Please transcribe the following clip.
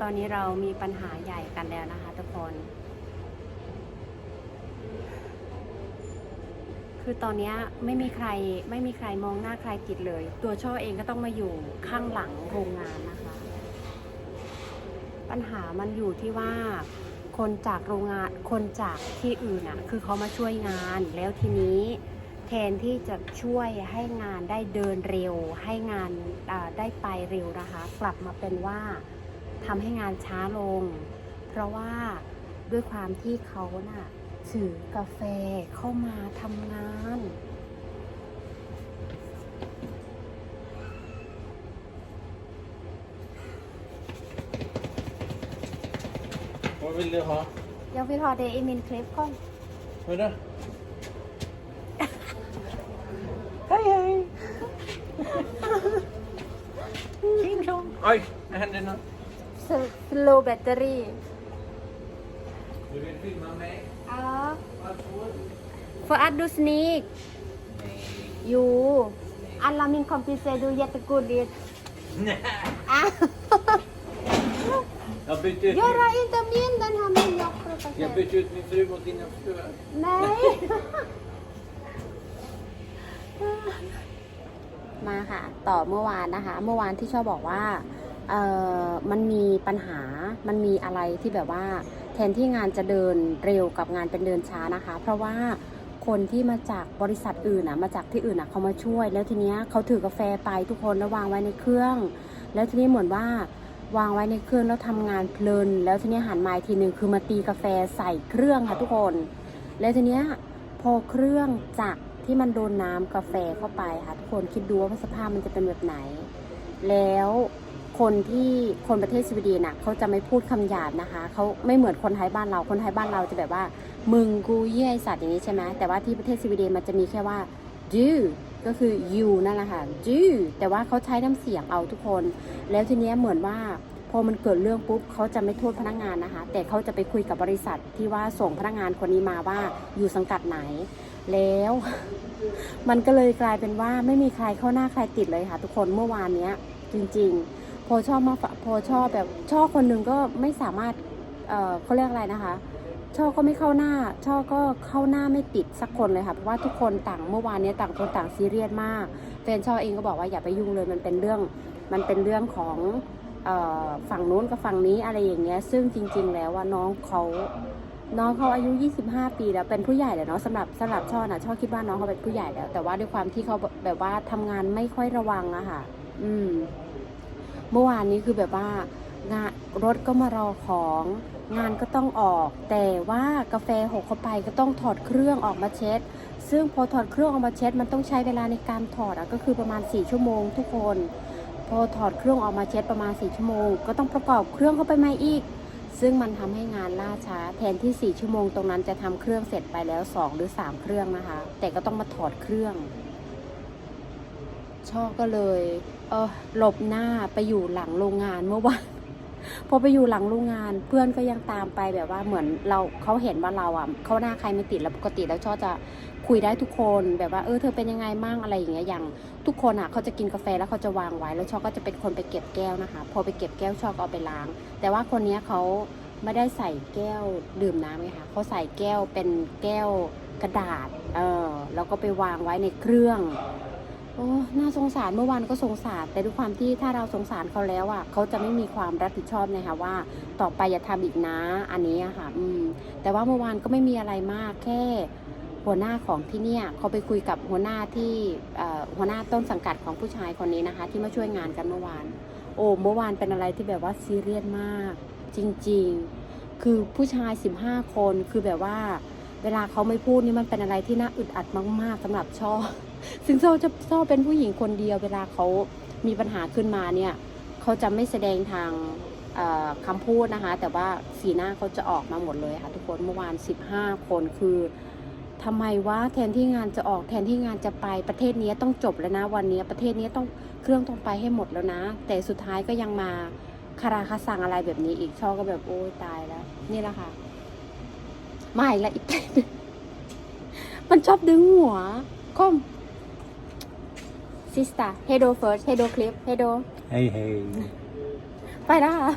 ตอนนี้เรามีปัญหาใหญ่กันแล้วนะคะทุกคน คือตอนนี้ไม่มีใครไม่มีใครมองหน้าใครติดเลย ตัวช่อเองก็ต้องมาอยู่ข้างหลังโรงงานนะคะ ปัญหามันอยู่ที่ว่าคนจากโรงงานคนจากที่อื่นอะ คือเขามาช่วยงานแล้วทีนี้แทนที่จะช่วยให้งานได้เดินเร็ว ให้งานได้ไปเร็วนะคะ กลับมาเป็นว่า ทำให้งานช้าลง เพราะว่าด้วยความที่เขาน่ะถือกาแฟเข้ามาทำงาน Vad vill du ha? Jag vill ha det i min klippkong. Hörru? Hej hej! Oj, vad hände nu? Slow battery. Du vill filma mig? Ja. Varsågod. För att du sneak. Jo. Alla min kompisar du är jättegullig. Nej. Ah. Jag bytte ut, Göra inte min den här min jag jackfrukost. bytte ut min fru mot dina fruar. Nej. มาค่ะ ต่อเมื่อวานนะคะ เมื่อวานที่ชอบบอกว่าเออ มันมีปัญหา มันมีอะไรที่แบบว่า แทนที่งานจะเดินเร็วกับงานเป็นเดินช้านะคะ เพราะว่าคนที่มาจากบริษัทอื่นอะมาจากที่อื่นอะเขามาช่วย แล้วทีเนี้ยเขาถือกาแฟไปทุกคนแล้ววางไว้ในเครื่อง แล้วทีนี้เหมือนว่าวางไว้ในเครื่องแล้วทำงานเพลิน แล้วทีนี้หันมาทีหนึ่งคือมาตีกาแฟใส่เครื่องค่ะทุกคน แล้วทีเนี้ยพอเครื่องจักรที่มันโดนน้ำกาแฟเข้าไปค่ะทุกคนคิดดูว่าสภาพมันจะเป็นแบบไหน แล้ว คนที่คนประเทศสวีเดนน่ะเขาจะไม่พูดคำหยาบนะคะเขาไม่เหมือนคนไทยบ้านเราคนไทยบ้านเราจะแบบว่า มึงกูเยี่ยสัตว์อย่างนี้ใช่ไหมแต่ว่าที่ประเทศสวีเดนมันจะมีแค่ว่า do ก็คือ you นั่นแหละค่ะ do แต่ว่าเขาใช้น้ำเสียงเอาทุกคน แล้วทีเนี้ยเหมือนว่าพอมันเกิดเรื่องปุ๊บเขาจะไม่โทษพนักงานนะคะ แต่เขาจะไปคุยกับบริษัทที่ว่าส่งพนักงานคนนี้มาว่าอยู่สังกัดไหน แล้ว มันก็เลยกลายเป็นว่าไม่มีใครเข้าหน้าใครติดเลยค่ะ ทุกคนเมื่อวานเนี้ยจริง ๆ พอชอบมาพอชอบแบบชอบคนหนึ่งก็ไม่สามารถเอ่อเขาเรียกอะไรนะคะ ช่อก็ไม่เข้าหน้า ช่อก็เข้าหน้าไม่ติดสักคนเลยค่ะ เพราะว่าทุกคนต่างเมื่อวานเนี้ยต่างคนต่างซีเรียสมากแฟนช่อเองก็บอกว่าอย่าไปยุ่งเลยมันเป็นเรื่องมันเป็นเรื่องของฝั่งนู้นกับฝั่งนี้อะไรอย่างเงี้ย ซึ่งจริง ๆ แล้วว่าน้องเขาน้องเขาอายุ 25 ปีแล้วเป็นผู้ใหญ่แล้วเนาะสำหรับสำหรับช่อนะช่อคิดว่าน้องเขาเป็นผู้ใหญ่แล้ว แต่ว่าด้วยความที่เขาแบบว่าทำงานไม่ค่อยระวังอะค่ะ อืม เมื่อวานนี้คือแบบว่างานรถก็มารอของ งานก็ต้องออก แต่ว่ากาแฟหกเข้าไปก็ต้องถอดเครื่องออกมาเช็ด ซึ่งพอถอดเครื่องออกมาเช็ด มันต้องใช้เวลาในการถอดอะก็คือประมาณ 4 ชั่วโมงทุกคน พอถอดเครื่องออกมาเช็ดประมาณ 4 ชั่วโมง ก็ต้องประกอบเครื่องเข้าไปใหม่อีก ซึ่งมันทำให้งานล่าช้า แทนที่ 4 ชั่วโมงตรงนั้นจะทำเครื่องเสร็จไปแล้ว 2 หรือ 3 เครื่องนะคะ แต่ก็ต้องมาถอดเครื่อง ช่อก็เลยเออหลบหน้าไปอยู่หลังโรงงานเมื่อวานพอไปอยู่หลังโรงงานเพื่อนก็ยังตามไปแบบว่าเหมือนเราเขาเห็นว่าเราอะเขาหน้าใครไม่ติดแล้วปกติแล้วช่อจะคุยได้ทุกคนแบบว่าเออเธอเป็นยังไงมั่งอะไรอย่างเงี้ยอย่างทุกคนอะเขาจะกินกาแฟแล้วเขาจะวางไว้ แล้วช่อก็จะเป็นคนไปเก็บแก้วนะคะ พอไปเก็บแก้วช่อก็เอาไปล้าง แต่ว่าคนเนี้ยเขาไม่ได้ใส่แก้วดื่มน้ำไงคะเขาใส่แก้วเป็นแก้วกระดาษเออแล้วก็ไปวางไว้ในเครื่อง โอ้น่าสงสารเมื่อวานก็สงสาร แต่ด้วยความที่ถ้าเราสงสารเขาแล้วอะเขาจะไม่มีความรับผิดชอบนะคะว่า ต่อไปอย่าทำอีกนะ อันนี้อะค่ะ อืม แต่ว่าเมื่อวานก็ไม่มีอะไรมากแค่หัวหน้าของที่เนี่ยเขาไปคุยกับหัวหน้าที่หัวหน้าต้นสังกัดของผู้ชายคนนี้นะคะ ที่มาช่วยงานกันเมื่อวาน โอ้เมื่อวานเป็นอะไรที่แบบว่าซีเรียสมาก จริง ๆ คือผู้ชาย 15 คนคือแบบว่า เวลาเขาไม่พูดนี่มันเป็นอะไรที่น่าอึดอัดมาก ๆสำหรับช่อ ซึ่งโซ่จะโซ่เป็นผู้หญิงคนเดียว เวลาเขามีปัญหาขึ้นมาเนี่ยเขาจะไม่แสดงทางเอ่อคำพูดนะคะ แต่ว่าสีหน้าเขาจะออกมาหมดเลยค่ะทุกคนเมื่อวาน 15 คนคือทำไมว่าแทนที่งานจะออกแทนที่งานจะไปประเทศนี้ต้องจบแล้วนะวันนี้ประเทศนี้ต้องเครื่องต้องไปให้หมดแล้วนะ แต่สุดท้ายก็ยังมาคาราคาซังอะไรแบบนี้อีกช่อก็แบบโอ้ยตายแล้ว นี่แหละค่ะ มาอีกแล้วอีกมันชอบดึงหัวคอม sister เฮโด first เฮโดคลิปเฮโด Hej hej. ไปแล้วค่ะ